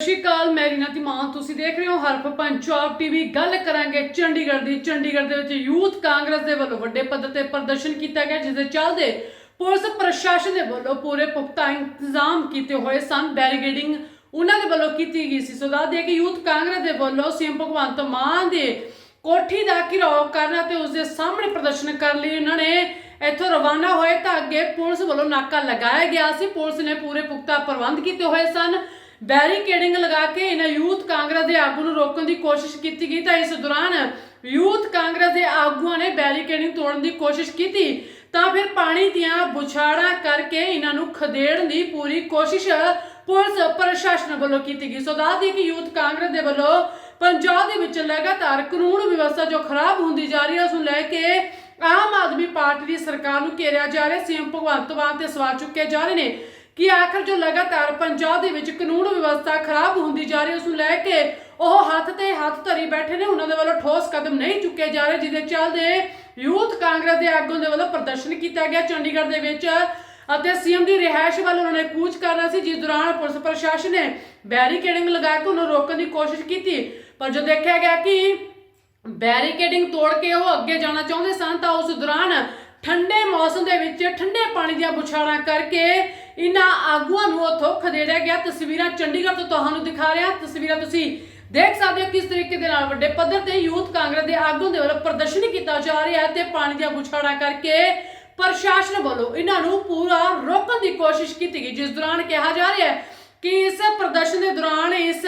ਸਤਿ ਸ਼੍ਰੀ ਅਕਾਲ, ਮੈਂ ਰੀਨਾ ਧੀਮਾਨ। ਤੁਸੀਂ ਦੇਖ ਰਹੇ ਹੋ ਹਰਫ ਪੰਜਾਬ ਟੀਵੀ। ਗੱਲ ਕਰਾਂਗੇ ਚੰਡੀਗੜ੍ਹ ਦੀ। ਚੰਡੀਗੜ੍ਹ ਦੇ ਵਿੱਚ ਯੂਥ ਕਾਂਗਰਸ ਦੇ ਵੱਲੋਂ ਵੱਡੇ ਪੱਧਰ ਤੇ ਪ੍ਰਦਰਸ਼ਨ ਕੀਤਾ ਗਿਆ, ਜਿਸ ਦੇ ਚੱਲਦੇ ਪੁਲਿਸ ਪ੍ਰਸ਼ਾਸਨ ਦੇ ਵੱਲੋਂ ਪੂਰੇ ਪੁਖਤਾ ਇੰਤਜ਼ਾਮ ਕੀਤੇ ਹੋਏ ਸਨ। ਬੈਰੀਗੇਡਿੰਗ ਉਹਨਾਂ ਦੇ ਵੱਲੋਂ ਕੀਤੀ ਗਈ ਸੀ। ਸੋ ਦੱਸ ਦਈਏ ਕਿ ਯੂਥ ਕਾਂਗਰਸ ਦੇ ਵੱਲੋਂ ਸੀਐਮ ਭਗਵੰਤ ਮਾਨ ਦੇ ਕੋਠੀ ਦਾ ਘਿਰਾਓ ਕਰਨਾ ਤੇ ਉਸ ਦੇ ਸਾਹਮਣੇ ਪ੍ਰਦਰਸ਼ਨ ਕਰਨ ਲਈ ਉਹਨਾਂ ਨੇ ਇੱਥੋਂ ਰਵਾਨਾ ਹੋਏ ਤਾਂ ਅੱਗੇ ਪੁਲਿਸ ਵੱਲੋਂ ਨਾਕਾ ਲਗਾਇਆ ਗਿਆ ਸੀ। ਪੁਲਿਸ ਨੇ ਪੂਰੇ ਪੁਖਤਾ ਪ੍ਰਬੰਧ ਕੀਤੇ ਹੋਏ ਸਨ। ਬੈਰੀਕੇਡਿੰਗ ਲਗਾ ਕੇ ਇਹਨਾਂ ਯੂਥ ਕਾਂਗਰਸ ਦੇ ਆਗੂ ਨੂੰ ਰੋਕਣ ਦੀ ਕੋਸ਼ਿਸ਼ ਕੀਤੀ ਗਈ ਤਾਂ ਇਸ ਦੌਰਾਨ ਯੂਥ ਕਾਂਗਰਸ ਦੇ ਆਗੂਆਂ ਨੇ ਬੈਰੀਕੇਡਿੰਗ ਤੋੜਨ ਦੀ ਕੋਸ਼ਿਸ਼ ਕੀਤੀ। ਤਾਂ ਫਿਰ ਪਾਣੀ ਦੀਆਂ ਬੁਛਾੜਾਂ ਕਰਕੇ ਇਹਨਾਂ ਨੂੰ ਖਦੇੜਨ ਦੀ ਪੂਰੀ ਕੋਸ਼ਿਸ਼ ਪੁਲਿਸ ਪ੍ਰਸ਼ਾਸਨ ਵੱਲੋਂ ਕੀਤੀ ਗਈ। ਸੋ ਦੱਸ ਕਿ ਯੂਥ ਕਾਂਗਰਸ ਦੇ ਵੱਲੋਂ ਪੰਜਾਬ ਦੇ ਵਿੱਚ ਲਗਾਤਾਰ ਕਾਨੂੰਨ ਵਿਵਸਥਾ ਜੋ ਖਰਾਬ ਹੁੰਦੀ ਜਾ ਰਹੀ ਹੈ, ਉਸ ਨੂੰ ਲੈ ਕੇ ਆਮ ਆਦਮੀ ਪਾਰਟੀ ਦੀ ਸਰਕਾਰ ਨੂੰ ਘੇਰਿਆ ਜਾ ਰਿਹਾ। ਸੀਐਮ ਭਗਵੰਤ ਮਾਨ ਤੇ ਸਵਾਲ ਚੁੱਕੇ ਜਾ ਰਹੇ ਨੇ। ਕਿ ਆਖਰ ਜੋ ਲਗਾਤਾਰ ਪੰਜਾਬ ਦੇ ਵਿੱਚ ਕਾਨੂੰਨ ਵਿਵਸਥਾ ਖਰਾਬ ਹੁੰਦੀ ਜਾ ਰਹੀ ਉਸ ਨੂੰ ਲੈ ਕੇ ਉਹ ਹੱਥ ਤੇ ਹੱਥ ਧਰੀ ਬੈਠੇ ਨੇ। ਉਹਨਾਂ ਦੇ ਵੱਲੋਂ ਠੋਸ ਕਦਮ ਨਹੀਂ ਚੁੱਕੇ ਜਾ ਰਹੇ, ਜਿਹਦੇ ਚੱਲਦੇ ਯੂਥ ਕਾਂਗਰਸ ਦੇ ਆਗੂਆਂ ਦੇ ਵੱਲੋਂ ਪ੍ਰਦਰਸ਼ਨ ਕੀਤਾ ਗਿਆ ਚੰਡੀਗੜ੍ਹ ਦੇ ਵਿੱਚ। ਅਤੇ ਸੀਐਮ ਦੀ ਰਿਹਾਇਸ਼ ਵੱਲ ਉਹਨਾਂ ਨੇ ਕੂਚ ਕਰਨਾ ਸੀ, ਜਿਸ ਦੌਰਾਨ ਪੁਲਿਸ ਪ੍ਰਸ਼ਾਸਨ ਨੇ ਬੈਰੀਕੇਡਿੰਗ ਲਗਾ ਕੇ ਉਹਨੂੰ ਰੋਕਣ ਦੀ ਕੋਸ਼ਿਸ਼ ਕੀਤੀ। ਪਰ ਜੋ ਦੇਖਿਆ ਗਿਆ ਕਿ ਬੈਰੀਕੇਡਿੰਗ ਤੋੜ ਕੇ ਉਹ ਅੱਗੇ ਜਾਣਾ ਚਾਹੁੰਦੇ ਸਨ, ਤਾਂ ਉਸ ਦੌਰਾਨ ਠੰਡੇ ਮੌਸਮ ਦੇ ਵਿੱਚ ਠੰਡੇ ਪਾਣੀ ਦੀਆਂ ਬੁਛਾੜਾਂ ਕਰਕੇ ਇਹਨਾਂ ਆਗੂਆਂ ਨੂੰ ਉੱਥੋਂ ਖਦੇੜਿਆ ਗਿਆ। ਤਸਵੀਰਾਂ ਚੰਡੀਗੜ੍ਹ ਤੋਂ ਤੁਹਾਨੂੰ ਦਿਖਾ ਰਿਹਾ। ਤਸਵੀਰਾਂ ਤੁਸੀਂ ਦੇਖ ਸਕਦੇ ਹੋ ਕਿਸ ਤਰੀਕੇ ਦੇ ਨਾਲ ਵੱਡੇ ਪੱਧਰ ਤੇ ਯੂਥ ਕਾਂਗਰਸ ਦੇ ਆਗੂਆਂ ਦੇ ਵੱਲੋਂ ਪ੍ਰਦਰਸ਼ਨ ਕੀਤਾ ਜਾ ਰਿਹਾ ਹੈ ਤੇ ਪਾਣੀ ਦੀਆਂ ਬੁਛਾੜਾਂ ਕਰਕੇ ਪ੍ਰਸ਼ਾਸਨ ਵੱਲੋਂ ਇਹਨਾਂ ਨੂੰ ਪੂਰਾ ਰੋਕਣ ਦੀ ਕੋਸ਼ਿਸ਼ ਕੀਤੀ ਗਈ, ਜਿਸ ਦੌਰਾਨ ਕਿਹਾ ਜਾ ਰਿਹਾ ਹੈ ਕਿ ਇਸ ਪ੍ਰਦਰਸ਼ਨ ਦੇ ਦੌਰਾਨ ਇਸ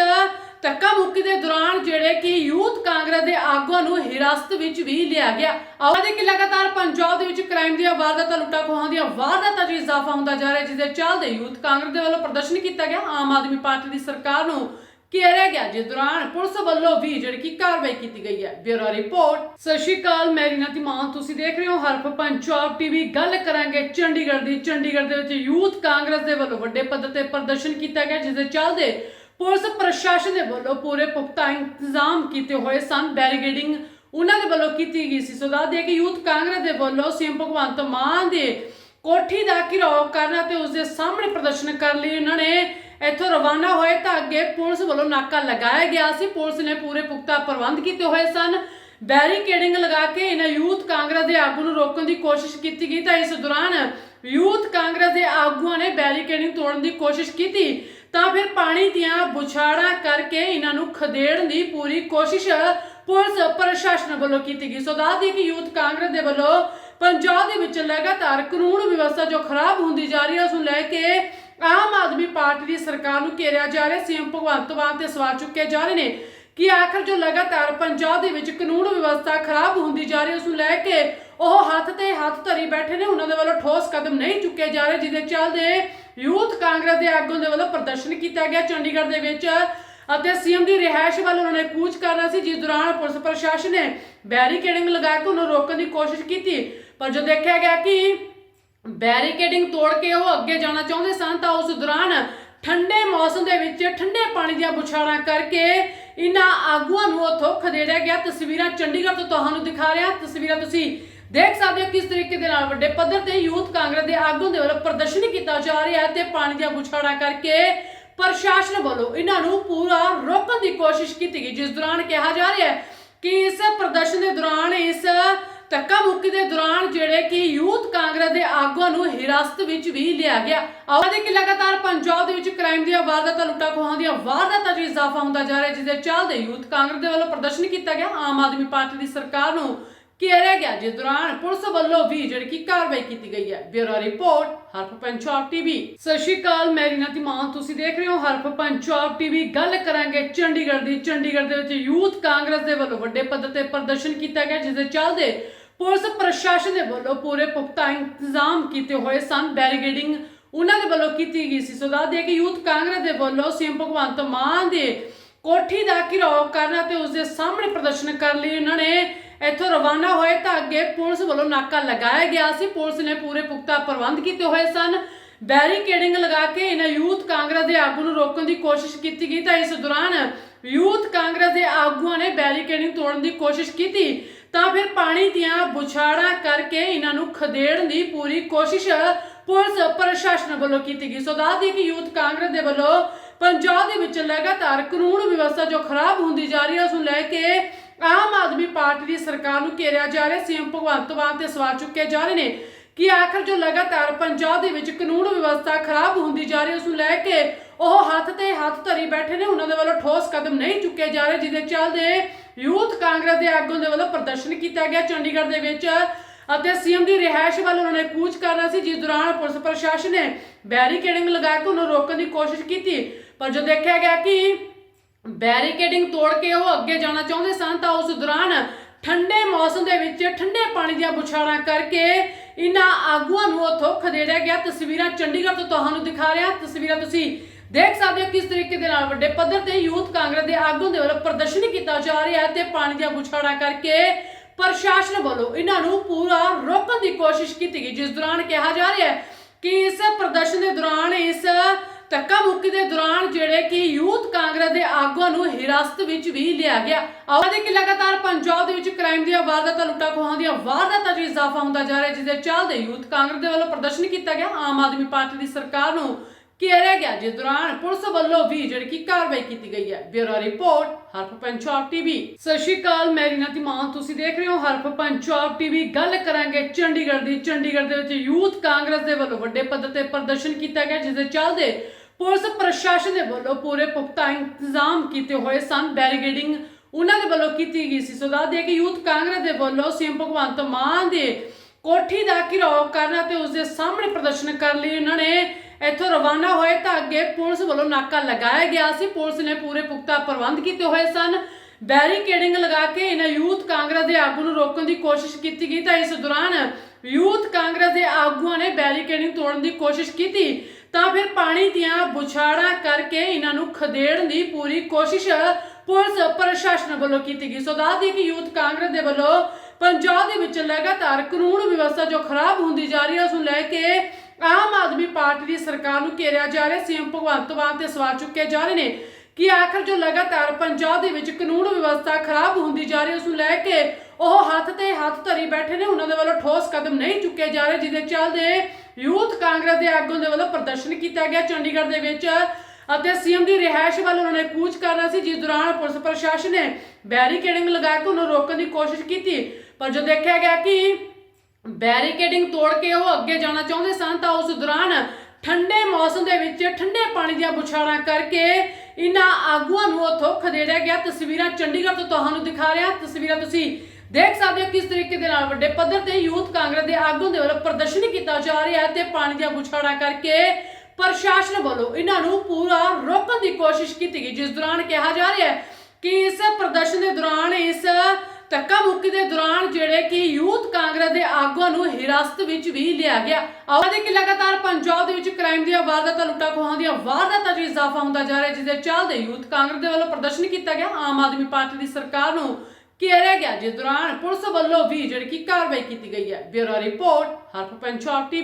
ਧੱਕਾ ਮੁੱਕੀ ਦੇ ਦੌਰਾਨ ਜਿਹੜੇ ਕਿ ਯੂਥ ਕਾਂਗਰਸ ਦੇ ਆਗੂਆਂ ਨੂੰ ਹਿਰਾਸਤ ਵਿੱਚ ਵੀ ਲਿਆ ਗਿਆ। ਆਵਾਦੇ ਕਿ ਲਗਾਤਾਰ ਪੰਜਾਬ ਦੇ ਵਿੱਚ ਕ੍ਰਾਈਮ ਦੀਆਂ ਵਾਰਦਾਤਾਂ, ਲੁੱਟਾਂ ਖੋਹਾਂ ਦੀਆਂ ਵਾਰਦਾਤਾਂ 'ਚ ਇਜ਼ਾਫਾ ਹੁੰਦਾ ਜਾ ਰਿਹਾ, ਜਿਸ ਦੇ ਚੱਲਦੇ ਯੂਥ ਕਾਂਗਰਸ ਦੇ ਵੱਲੋਂ ਪ੍ਰਦਰਸ਼ਨ ਕੀਤਾ ਗਿਆ। ਆਮ ਆਦਮੀ ਪਾਰਟੀ ਦੀ ਸਰਕਾਰ ਨੂੰ ਘੇਰਿਆ ਗਿਆ, ਜਿਸ ਦੌਰਾਨ ਪੁਲਿਸ ਵੱਲੋਂ ਵੀ ਜਿਹੜੀ ਕਿ ਕਾਰਵਾਈ ਕੀਤੀ ਗਈ ਹੈ। ਬਿਊਰੋ ਰਿਪੋਰਟ, ਸਤਿ ਸ਼੍ਰੀ ਅਕਾਲ, ਮੈਂ ਰੀਨਾ ਧੀਮਾਨ, ਤੁਸੀਂ ਦੇਖ ਰਹੇ ਹੋ ਹਰਫ ਪੰਜਾਬ ਟੀਵੀ। ਗੱਲ ਕਰਾਂਗੇ ਚੰਡੀਗੜ੍ਹ ਦੀ। ਚੰਡੀਗੜ੍ਹ ਦੇ ਵਿੱਚ ਯੂਥ ਕਾਂਗਰਸ ਦੇ ਵੱਲੋਂ ਵੱਡੇ ਪੱਧਰ ਤੇ ਪ੍ਰਦਰਸ਼ਨ ਕੀਤਾ ਗਿਆ, ਜਿਸ ਦੇ ਚੱਲਦੇ ਪੁਲਿਸ ਪ੍ਰਸ਼ਾਸਨ ਦੇ ਵੱਲੋਂ ਪੂਰੇ ਪੁਖਤਾ ਇੰਤਜ਼ਾਮ ਕੀਤੇ ਹੋਏ ਸਨ। ਬੈਰੀਗੇਡਿੰਗ ਉਹਨਾਂ ਦੇ ਵੱਲੋਂ ਕੀਤੀ ਗਈ ਸੀ। ਸੋ ਦੱਸ ਦਈਏ ਕਿ ਯੂਥ ਕਾਂਗਰਸ ਦੇ ਵੱਲੋਂ ਸੀਐਮ ਭਗਵੰਤ ਮਾਨ ਦੇ ਕੋਠੀ ਦਾ ਘਿਰਾਓ ਕਰਨਾ ਤੇ ਉਸ ਦੇ ਸਾਹਮਣੇ ਪ੍ਰਦਰਸ਼ਨ ਕਰਨ ਲਈ ਉਹਨਾਂ ਨੇ ਇੱਥੋਂ ਰਵਾਨਾ ਹੋਏ ਤਾਂ ਅੱਗੇ ਪੁਲਿਸ ਵੱਲੋਂ ਨਾਕਾ ਲਗਾਇਆ ਗਿਆ ਸੀ। ਪੁਲਿਸ ਨੇ ਪੂਰੇ ਪੁਖਤਾ ਪ੍ਰਬੰਧ ਕੀਤੇ ਹੋਏ ਸਨ। ਬੈਰੀਕੇਡਿੰਗ ਲਗਾ ਕੇ ਇਹਨਾਂ ਯੂਥ ਕਾਂਗਰਸ ਦੇ ਆਗੂ ਨੂੰ ਰੋਕਣ ਦੀ ਕੋਸ਼ਿਸ਼ ਕੀਤੀ ਗਈ ਤਾਂ ਇਸ ਦੌਰਾਨ ਯੂਥ ਕਾਂਗਰਸ ਦੇ ਆਗੂਆਂ ਨੇ ਬੈਰੀਕੇਡਿੰਗ ਤੋੜਨ ਦੀ ਕੋਸ਼ਿਸ਼ ਕੀਤੀ। ਤਾਂ ਫਿਰ ਪਾਣੀ ਦੀਆਂ ਬੁਛਾੜਾਂ ਕਰਕੇ ਇਹਨਾਂ ਨੂੰ ਖਦੇੜਨ ਦੀ ਪੂਰੀ ਕੋਸ਼ਿਸ਼ ਪੁਲਿਸ ਪ੍ਰਸ਼ਾਸਨ ਵੱਲੋਂ ਕੀਤੀ ਗਈ। ਸੋ ਦੱਸ ਦਈਏ ਕਿ ਯੂਥ ਕਾਂਗਰਸ ਦੇ ਵੱਲੋਂ ਪੰਜਾਬ ਦੇ ਵਿੱਚ ਲਗਾਤਾਰ ਕਾਨੂੰਨ ਵਿਵਸਥਾ ਜੋ ਖਰਾਬ ਹੁੰਦੀ ਜਾ ਰਹੀ ਹੈ, ਉਸ ਨੂੰ ਲੈ ਕੇ ਆਮ ਆਦਮੀ ਪਾਰਟੀ ਦੀ ਸਰਕਾਰ ਨੂੰ ਘੇਰਿਆ ਜਾ ਰਿਹਾ। ਸੀਐਮ ਭਗਵੰਤ ਮਾਨ ਤੇ ਸਵਾਲ ਚੁੱਕੇ ਜਾ ਰਹੇ ਨੇ ਕਿ ਆਖਰ ਜੋ ਲਗਾਤਾਰ ਪੰਜਾਬ ਦੇ ਵਿੱਚ ਕਾਨੂੰਨ ਵਿਵਸਥਾ ਖਰਾਬ ਹੁੰਦੀ ਜਾ ਰਹੀ ਹੈ, ਉਸ ਨੂੰ ਲੈ ਕੇ ਉਹ ਹੱਥ ਤੇ ਹੱਥ ਧਰੀ ਬੈਠੇ ਨੇ। ਉਹਨਾਂ ਦੇ ਵੱਲੋਂ ਠੋਸ ਕਦਮ ਨਹੀਂ ਚੁੱਕੇ ਜਾ ਰਹੇ, ਜਿਹਦੇ ਚੱਲਦੇ ਯੂਥ ਕਾਂਗਰਸ ਦੇ ਆਗੂਆਂ ਦੇ ਵੱਲੋਂ ਪ੍ਰਦਰਸ਼ਨ ਕੀਤਾ ਗਿਆ ਚੰਡੀਗੜ੍ਹ ਦੇ ਵਿੱਚ ਅਤੇ ਸੀਐਮ ਦੀ ਰਿਹਾਇਸ਼ ਵੱਲ ਉਹਨਾਂ ਨੇ ਕੂਚ ਕਰਨਾ ਸੀ, ਜਿਸ ਦੌਰਾਨ ਪੁਲਿਸ ਪ੍ਰਸ਼ਾਸਨ ਨੇ ਬੈਰੀਕੇਡਿੰਗ ਲਗਾ ਕੇ ਉਹਨੂੰ ਰੋਕਣ ਦੀ ਕੋਸ਼ਿਸ਼ ਕੀਤੀ। ਪਰ ਜੋ ਦੇਖਿਆ ਗਿਆ ਕਿ ਬੈਰੀਕੇਡਿੰਗ ਤੋੜ ਕੇ ਉਹ ਅੱਗੇ ਜਾਣਾ ਚਾਹੁੰਦੇ ਸਨ, ਤਾਂ ਉਸ ਦੌਰਾਨ ਠੰਡੇ ਮੌਸਮ ਦੇ ਵਿੱਚ ਠੰਡੇ ਪਾਣੀ ਦੀਆਂ ਬੁਛਾੜਾਂ ਕਰਕੇ ਇਹਨਾਂ ਆਗੂਆਂ ਨੂੰ ਉੱਥੋਂ ਖਦੇੜਿਆ ਗਿਆ। ਤਸਵੀਰਾਂ ਚੰਡੀਗੜ੍ਹ ਤੋਂ ਤੁਹਾਨੂੰ ਦਿਖਾ ਰਿਹਾ। ਤਸਵੀਰਾਂ ਤੁਸੀਂ ਦੇਖ ਸਕਦੇ ਹੋ ਕਿਸ ਤਰੀਕੇ ਦੇ ਨਾਲ ਵੱਡੇ ਪੱਧਰ ਤੇ ਯੂਥ ਕਾਂਗਰਸ ਦੇ ਆਗੂਆਂ ਦੇ ਵੱਲੋਂ ਪ੍ਰਦਰਸ਼ਨ ਕੀਤਾ ਜਾ ਰਿਹਾ ਹੈ ਤੇ ਪਾਣੀ ਦੀਆਂ ਬੁਛਾੜਾਂ ਕਰਕੇ ਪ੍ਰਸ਼ਾਸਨ ਵੱਲੋਂ ਇਹਨਾਂ ਨੂੰ ਪੂਰਾ ਰੋਕਣ ਦੀ ਕੋਸ਼ਿਸ਼ ਕੀਤੀ ਗਈ, ਜਿਸ ਦੌਰਾਨ ਕਿਹਾ ਜਾ ਰਿਹਾ ਹੈ ਕਿ ਇਸ ਪ੍ਰਦਰਸ਼ਨ ਦੇ ਦੌਰਾਨ, ਇਸ ਧੱਕਾ ਮੁੱਕੀ ਦੇ ਦੌਰਾਨ ਜਿਹੜੇ ਕਿ ਯੂਥ ਕਾਂਗਰਸ ਦੇ ਆਗੂਆਂ ਨੂੰ ਹਿਰਾਸਤ ਵਿੱਚ ਵੀ ਲਿਆ ਗਿਆ। ਆਵਾਦੇ ਕਿ ਲਗਾਤਾਰ ਪੰਜਾਬ ਦੇ ਵਿੱਚ ਕ੍ਰਾਈਮ ਦੀਆਂ ਵਾਰਦਾਤਾਂ, ਲੁੱਟਾਂ ਖੋਹਾਂ ਦੀਆਂ ਵਾਰਦਾਤਾਂ 'ਚ ਇਜ਼ਾਫਾ ਹੁੰਦਾ ਜਾ ਰਿਹਾ, ਜਿਸ ਦੇ ਚੱਲਦੇ ਯੂਥ ਕਾਂਗਰਸ ਦੇ ਵੱਲੋਂ ਪ੍ਰਦਰਸ਼ਨ ਕੀਤਾ ਗਿਆ। ਆਮ ਆਦਮੀ ਪਾਰਟੀ ਦੀ ਸਰਕਾਰ ਨੂੰ ਘੇਰਿਆ ਗਿਆ? ਜਿਸ ਦੌਰਾਨ ਪੁਲਿਸ ਵੱਲੋਂ ਵੀ ਜਿਹੜੀ ਕਿ ਕਾਰਵਾਈ ਕੀਤੀ ਗਈ ਹੈ। Bureau report, Haraf Punjab TV. ਸਤਿ ਸ਼੍ਰੀ ਅਕਾਲ, ਮੈਂ ਰੀਨਾ ਧੀਮਾਨ। ਤੁਸੀਂ ਦੇਖ ਰਹੇ ਹੋ ਹਰਫ ਪੰਜਾਬ ਟੀਵੀ। ਗੱਲ ਕਰਾਂਗੇ ਚੰਡੀਗੜ੍ਹ ਦੀ। ਚੰਡੀਗੜ੍ਹ ਦੇ ਵਿੱਚ ਯੂਥ ਕਾਂਗਰਸ ਦੇ ਵੱਲੋਂ ਵੱਡੇ ਪੱਧਰ ਤੇ ਪ੍ਰਦਰਸ਼ਨ ਕੀਤਾ ਗਿਆ, ਜਿਸ ਦੇ ਚੱਲਦੇ ਪੁਲਿਸ ਪ੍ਰਸ਼ਾਸਨ ਦੇ ਵੱਲੋਂ ਪੂਰੇ ਪੁਖਤਾ ਇੰਤਜ਼ਾਮ ਕੀਤੇ ਹੋਏ ਸਨ। ਬੈਰੀਗੇਡਿੰਗ ਉਹਨਾਂ ਦੇ ਵੱਲੋਂ ਕੀਤੀ ਗਈ ਸੀ। ਸੋ ਦੱਸ ਦਈਏ ਕਿ ਯੂਥ ਕਾਂਗਰਸ ਦੇ ਵੱਲੋਂ ਸੀਐਮ ਭਗਵੰਤ ਮਾਨ ਦੇ ਕੋਠੀ ਦਾ ਘਿਰਾਓ ਕਰਨਾ ਤੇ ਉਸ ਦੇ ਸਾਹਮਣੇ ਪ੍ਰਦਰਸ਼ਨ ਕਰਨ ਲਈ ਉਹਨਾਂ ਨੇ ਇੱਥੋਂ ਰਵਾਨਾ ਹੋਏ ਤਾਂ ਅੱਗੇ ਪੁਲਿਸ ਵੱਲੋਂ ਨਾਕਾ ਲਗਾਇਆ ਗਿਆ ਸੀ। ਪੁਲਿਸ ਨੇ ਪੂਰੇ ਪੁਖਤਾ ਪ੍ਰਬੰਧ ਕੀਤੇ ਹੋਏ ਸਨ। ਬੈਰੀਕੇਡਿੰਗ ਲਗਾ ਕੇ ਇਹਨਾਂ ਯੂਥ ਕਾਂਗਰਸ ਦੇ ਆਗੂ ਨੂੰ ਰੋਕਣ ਦੀ ਕੋਸ਼ਿਸ਼ ਕੀਤੀ ਗਈ ਤਾਂ ਇਸ ਦੌਰਾਨ ਯੂਥ ਕਾਂਗਰਸ ਦੇ ਆਗੂਆਂ ਨੇ ਬੈਰੀਕੇਡਿੰਗ ਤੋੜਨ ਦੀ ਕੋਸ਼ਿਸ਼ ਕੀਤੀ। ਤਾਂ ਫਿਰ ਪਾਣੀ ਦੀਆਂ ਬੁਛਾੜਾਂ ਕਰਕੇ ਇਹਨਾਂ ਨੂੰ ਖਦੇੜਨ ਦੀ ਪੂਰੀ ਕੋਸ਼ਿਸ਼ ਪੁਲਿਸ ਪ੍ਰਸ਼ਾਸਨ ਵੱਲੋਂ ਕੀਤੀ ਗਈ। ਸੋ ਦੱਸਦੀ ਕਿ ਯੂਥ ਕਾਂਗਰਸ ਦੇ ਵੱਲੋਂ ਪੰਜਾਬ ਦੇ ਵਿੱਚ ਲਗਾਤਾਰ ਕਾਨੂੰਨ ਵਿਵਸਥਾ ਜੋ ਖਰਾਬ ਹੁੰਦੀ ਜਾ ਰਹੀ ਹੈ, ਉਸ ਨੂੰ ਲੈ ਕੇ ਆਮ ਆਦਮੀ ਪਾਰਟੀ ਦੀ ਸਰਕਾਰ ਨੂੰ ਘੇਰਿਆ ਜਾ ਰਿਹਾ। ਸੀਐਮ ਭਗਵੰਤ ਮਾਨ ਤੇ ਸਵਾਲ ਚੁੱਕੇ ਜਾ ਰਹੇ ਨੇ ਕਿ ਆਖਰ ਜੋ ਲਗਾਤਾਰ ਪੰਜਾਬ ਦੇ ਵਿੱਚ ਕਾਨੂੰਨ ਵਿਵਸਥਾ ਖਰਾਬ ਹੁੰਦੀ ਜਾ ਰਹੀ ਹੈ, ਉਸ ਨੂੰ ਲੈ ਕੇ ਉਹ ਹੱਥ ਤੇ ਹੱਥ ਧਰੀ ਬੈਠੇ ਨੇ। ਉਹਨਾਂ ਦੇ ਵੱਲੋਂ ਠੋਸ ਕਦਮ ਨਹੀਂ ਚੁੱਕੇ ਜਾ ਰਹੇ, ਜਿਹਦੇ ਚੱਲਦੇ ਯੂਥ ਕਾਂਗਰਸ ਦੇ ਆਗੂਆਂ ਦੇ ਵੱਲੋਂ ਪ੍ਰਦਰਸ਼ਨ ਕੀਤਾ ਗਿਆ ਚੰਡੀਗੜ੍ਹ ਦੇ ਵਿੱਚ। ਅਤੇ ਸੀਐਮ ਦੀ ਰਿਹਾਇਸ਼ ਵੱਲ ਉਹਨਾਂ ਨੇ ਕੂਚ ਕਰਨਾ ਸੀ, ਜਿਸ ਦੌਰਾਨ ਪੁਲਿਸ ਪ੍ਰਸ਼ਾਸਨ ਨੇ ਬੈਰੀਕੇਡਿੰਗ ਲਗਾ ਕੇ ਉਹਨੂੰ ਰੋਕਣ ਦੀ ਕੋਸ਼ਿਸ਼ ਕੀਤੀ। ਪਰ ਜੋ ਦੇਖਿਆ ਗਿਆ ਕਿ ਬੈਰੀਕੇਡਿੰਗ ਤੋੜ ਕੇ ਉਹ ਅੱਗੇ ਜਾਣਾ ਚਾਹੁੰਦੇ ਸਨ ਤਾਂ ਉਸ ਦੌਰਾਨ ਠੰਡੇ ਮੌਸਮ ਦੇ ਵਿੱਚ ਠੰਡੇ ਪਾਣੀ ਦੀਆਂ ਬੁਛਾੜਾਂ ਕਰਕੇ ਇਹਨਾਂ ਆਗੂਆਂ ਨੂੰ ਉੱਥੋਂ ਖਦੇੜਿਆ ਗਿਆ। ਤਸਵੀਰਾਂ ਚੰਡੀਗੜ੍ਹ ਤੋਂ ਤੁਹਾਨੂੰ ਦਿਖਾ ਰਿਹਾ। ਤਸਵੀਰਾਂ ਤੁਸੀਂ ਦੇਖ ਸਕਦੇ ਹੋ ਕਿਸ ਤਰੀਕੇ ਦੇ ਨਾਲ ਵੱਡੇ ਪੱਧਰ ਤੇ ਯੂਥ ਕਾਂਗਰਸ ਦੇ ਆਗੂਆਂ ਦੇ ਵੱਲੋਂ ਪ੍ਰਦਰਸ਼ਨ ਕੀਤਾ ਜਾ ਰਿਹਾ ਹੈ ਤੇ ਪਾਣੀ ਦੀਆਂ ਬੁਛਾੜਾਂ ਕਰਕੇ ਪ੍ਰਸ਼ਾਸਨ ਵੱਲੋਂ ਇਹਨਾਂ ਨੂੰ ਪੂਰਾ ਰੋਕਣ ਦੀ ਕੋਸ਼ਿਸ਼ ਕੀਤੀ ਗਈ, ਜਿਸ ਦੌਰਾਨ ਕਿਹਾ ਜਾ ਰਿਹਾ ਹੈ ਕਿ ਇਸ ਪ੍ਰਦਰਸ਼ਨ ਦੇ ਦੌਰਾਨ ਇਸ ਧੱਕਾ ਮੁੱਕੀ ਦੇ ਦੌਰਾਨ ਜਿਹੜੇ ਕਿ ਯੂਥ ਕਾਂਗਰਸ ਦੇ ਆਗੂਆਂ ਨੂੰ ਹਿਰਾਸਤ ਵਿੱਚ ਵੀ ਲਿਆ ਗਿਆ। ਆਵਾਜ਼ ਕਿ ਲਗਾਤਾਰ ਪੰਜਾਬ ਦੇ ਵਿੱਚ ਕ੍ਰਾਈਮ ਦੀਆਂ ਵਾਰਦਾਤਾਂ, ਲੁੱਟਾਂ ਖੋਹਾਂ ਦੀਆਂ ਵਾਰਦਾਤਾਂ 'ਚ ਇਜ਼ਾਫਾ ਹੁੰਦਾ ਜਾ ਰਿਹਾ, ਜਿਸ ਦੇ ਚੱਲਦੇ ਯੂਥ ਕਾਂਗਰਸ ਦੇ ਵੱਲੋਂ ਪ੍ਰਦਰਸ਼ਨ ਕੀਤਾ ਗਿਆ। ਆਮ ਆਦਮੀ ਪਾਰਟੀ ਦੀ ਸਰਕਾਰ ਨੂੰ ਘੇਰਿਆ ਗਿਆ, ਜਿਸ ਦੌਰਾਨ ਪੁਲਿਸ ਵੱਲੋਂ ਵੀ ਜਿਹੜੀ ਕਿ ਕਾਰਵਾਈ ਕੀਤੀ ਗਈ ਹੈ। Bureau report, Haraf Punjab TV. ਸਤਿ ਸ਼੍ਰੀ ਅਕਾਲ, ਮੈਂ ਰੀਨਾ ਧੀਮਾਨ। ਤੁਸੀਂ ਦੇਖ ਰਹੇ ਹੋ ਹਰਫ ਪੰਜਾਬ ਟੀਵੀ। ਗੱਲ ਕਰਾਂਗੇ ਚੰਡੀਗੜ੍ਹ ਦੀ। ਚੰਡੀਗੜ੍ਹ ਦੇ ਵਿੱਚ ਯੂਥ ਕਾਂਗਰਸ ਦੇ ਵੱਲੋਂ ਵੱਡੇ ਪੱਧਰ ਤੇ ਪ੍ਰਦਰਸ਼ਨ ਕੀਤਾ ਗਿਆ, ਜਿਸ ਦੇ ਚੱਲਦੇ ਪੁਲਿਸ ਪ੍ਰਸ਼ਾਸਨ ਦੇ ਵੱਲੋਂ ਪੂਰੇ ਪੁਖਤਾ ਇੰਤਜ਼ਾਮ ਕੀਤੇ ਹੋਏ ਸਨ। ਬੈਰੀਗੇਡਿੰਗ ਉਹਨਾਂ ਦੇ ਵੱਲੋਂ ਕੀਤੀ ਗਈ ਸੀ। ਸੋ ਦੱਸ ਕਿ ਯੂਥ ਕਾਂਗਰਸ ਦੇ ਵੱਲੋਂ ਸੀਐਮ ਭਗਵੰਤ ਮਾਨ ਦੇ ਕੋਠੀ ਦਾ ਘਿਰਾਓ ਕਰਨਾ ਤੇ ਉਸ ਦੇ ਸਾਹਮਣੇ ਪ੍ਰਦਰਸ਼ਨ ਕਰਨ ਲਈ ਉਹਨਾਂ ਨੇ ਇੱਥੋਂ ਰਵਾਨਾ ਹੋਏ ਤਾਂ ਅੱਗੇ ਪੁਲਿਸ ਵੱਲੋਂ ਨਾਕਾ ਲਗਾਇਆ ਗਿਆ ਸੀ। ਪੁਲਿਸ ਨੇ ਪੂਰੇ ਪੁਖਤਾ ਪ੍ਰਬੰਧ ਕੀਤੇ ਹੋਏ ਸਨ। ਬੈਰੀਕੇਡਿੰਗ ਲਗਾ ਕੇ ਇਹਨਾਂ ਯੂਥ ਕਾਂਗਰਸ ਦੇ ਆਗੂ ਨੂੰ ਰੋਕਣ ਦੀ ਕੋਸ਼ਿਸ਼ ਕੀਤੀ ਗਈ ਤਾਂ ਇਸ ਦੌਰਾਨ ਯੂਥ ਕਾਂਗਰਸ ਦੇ ਆਗੂਆਂ ਨੇ ਬੈਰੀਕੇਡਿੰਗ ਤੋੜਨ ਦੀ ਕੋਸ਼ਿਸ਼ ਕੀਤੀ। ਤਾਂ ਫਿਰ ਪਾਣੀ ਦੀਆਂ ਬੁਛਾੜਾਂ ਕਰਕੇ ਇਹਨਾਂ ਨੂੰ ਖਦੇੜਨ ਦੀ ਪੂਰੀ ਕੋਸ਼ਿਸ਼ ਪੁਲਿਸ ਪ੍ਰਸ਼ਾਸਨ ਵੱਲੋਂ ਕੀਤੀ ਗਈ। ਸੋ ਦੱਸ ਦਈਏ ਕਿ ਯੂਥ ਕਾਂਗਰਸ ਦੇ ਵੱਲੋਂ ਪੰਜਾਬ ਦੇ ਵਿੱਚ ਲਗਾਤਾਰ ਕਾਨੂੰਨ ਵਿਵਸਥਾ ਜੋ ਖਰਾਬ ਹੁੰਦੀ ਜਾ ਰਹੀ ਹੈ, ਉਸ ਨੂੰ ਲੈ ਕੇ ਆਮ ਆਦਮੀ ਪਾਰਟੀ ਦੀ ਸਰਕਾਰ ਨੂੰ ਘੇਰਿਆ ਜਾ ਰਿਹਾ। ਸੀਐਮ ਭਗਵੰਤ ਮਾਨ ਤੇ ਸਵਾਲ ਚੁੱਕੇ ਜਾ ਰਹੇ ਨੇ ਕਿ ਆਖਰ ਜੋ ਲਗਾਤਾਰ ਪੰਜਾਬ ਦੇ ਵਿੱਚ ਕਾਨੂੰਨ ਵਿਵਸਥਾ ਖਰਾਬ ਹੁੰਦੀ ਜਾ ਰਹੀ ਹੈ, ਉਸ ਨੂੰ ਲੈ ਕੇ ਉਹ ਹੱਥ ਤੇ ਹੱਥ ਧਰੀ ਬੈਠੇ ਨੇ। ਉਹਨਾਂ ਦੇ ਵੱਲੋਂ ਠੋਸ ਕਦਮ ਨਹੀਂ ਚੁੱਕੇ ਜਾ ਰਹੇ, ਜਿਹਦੇ ਚੱਲਦੇ ਯੂਥ ਕਾਂਗਰਸ ਦੇ ਆਗੂਆਂ ਦੇ ਵੱਲੋਂ ਪ੍ਰਦਰਸ਼ਨ ਕੀਤਾ ਗਿਆ ਚੰਡੀਗੜ੍ਹ ਦੇ ਵਿੱਚ ਅਤੇ ਸੀਐਮ ਦੀ ਰਿਹਾਇਸ਼ ਵੱਲ ਉਹਨਾਂ ਨੇ ਕੂਚ ਕਰਨਾ ਸੀ, ਜਿਸ ਦੌਰਾਨ ਪੁਲਿਸ ਪ੍ਰਸ਼ਾਸਨ ਨੇ ਬੈਰੀਕੇਡਿੰਗ ਲਗਾ ਕੇ ਉਹਨੂੰ ਰੋਕਣ ਦੀ ਕੋਸ਼ਿਸ਼ ਕੀਤੀ। ਪਰ ਜੋ ਦੇਖਿਆ ਗਿਆ ਕਿ ਬੈਰੀਕੇਡਿੰਗ ਤੋੜ ਕੇ ਉਹ ਅੱਗੇ ਜਾਣਾ ਚਾਹੁੰਦੇ ਸਨ, ਤਾਂ ਉਸ ਦੌਰਾਨ ਠੰਡੇ ਮੌਸਮ ਦੇ ਵਿੱਚ ਠੰਡੇ ਪਾਣੀ ਦੀਆਂ ਬੁਛਾੜਾਂ ਕਰਕੇ ਇਹਨਾਂ ਆਗੂਆਂ ਨੂੰ ਉੱਥੋਂ ਖਦੇੜਿਆ ਗਿਆ। ਤਸਵੀਰਾਂ ਚੰਡੀਗੜ੍ਹ ਤੋਂ ਤੁਹਾਨੂੰ ਦਿਖਾ ਰਿਹਾ। ਤਸਵੀਰਾਂ ਤੁਸੀਂ ਦੇਖ ਸਕਦੇ ਹੋ ਕਿਸ ਤਰੀਕੇ ਦੇ ਨਾਲ ਵੱਡੇ ਪੱਧਰ ਤੇ ਯੂਥ ਕਾਂਗਰਸ ਦੇ ਆਗੂਆਂ ਦੇ ਵੱਲੋਂ ਪ੍ਰਦਰਸ਼ਨ ਕੀਤਾ ਜਾ ਰਿਹਾ ਹੈ ਤੇ ਪਾਣੀ ਦੀਆਂ ਬੁਛਾੜਾਂ ਕਰਕੇ ਪ੍ਰਸ਼ਾਸਨ ਵੱਲੋਂ ਇਹਨਾਂ ਨੂੰ ਪੂਰਾ ਰੋਕਣ ਦੀ ਕੋਸ਼ਿਸ਼ ਕੀਤੀ ਗਈ, ਜਿਸ ਦੌਰਾਨ ਕਿਹਾ ਜਾ ਰਿਹਾ ਹੈ ਕਿ ਇਸ ਪ੍ਰਦਰਸ਼ਨ ਦੇ ਦੌਰਾਨ, ਇਸ ਧੱਕਾ ਮੁੱਕੀ ਦੇ ਦੌਰਾਨ ਜਿਹੜੇ ਕਿ ਯੂਥ ਕਾਂਗਰਸ ਦੇ ਆਗੂਆਂ ਨੂੰ ਹਿਰਾਸਤ ਵਿੱਚ ਵੀ ਲਿਆ ਗਿਆ। ਆਵਾਜ਼ ਕਿ ਲਗਾਤਾਰ ਪੰਜਾਬ ਦੇ ਵਿੱਚ ਕ੍ਰਾਈਮ ਦੀਆਂ ਵਾਰਦਾਤਾਂ, ਲੁੱਟਾਂ ਖੋਹਾਂ ਦੀਆਂ ਵਾਰਦਾਤਾਂ 'ਚ ਇਜ਼ਾਫਾ ਹੁੰਦਾ ਜਾ ਰਿਹਾ, ਜਿਸ ਦੇ ਚੱਲਦੇ ਯੂਥ ਕਾਂਗਰਸ ਦੇ ਵੱਲੋਂ ਪ੍ਰਦਰਸ਼ਨ ਕੀਤਾ ਗਿਆ। ਆਮ ਆਦਮੀ ਪਾਰਟੀ ਦੀ ਸਰਕਾਰ ਨੂੰ ਘੇਰਿਆ ਗਿਆ? ਜਿਸ ਦੌਰਾਨ ਪੁਲਿਸ ਵੱਲੋਂ ਵੀ ਜਿਹੜੀ ਕਿ ਕਾਰਵਾਈ ਕੀਤੀ ਗਈ ਹੈ। ਬਿਊਰੋ ਰਿਪੋਰਟ ਹਰਫ ਪੰਜਾਬ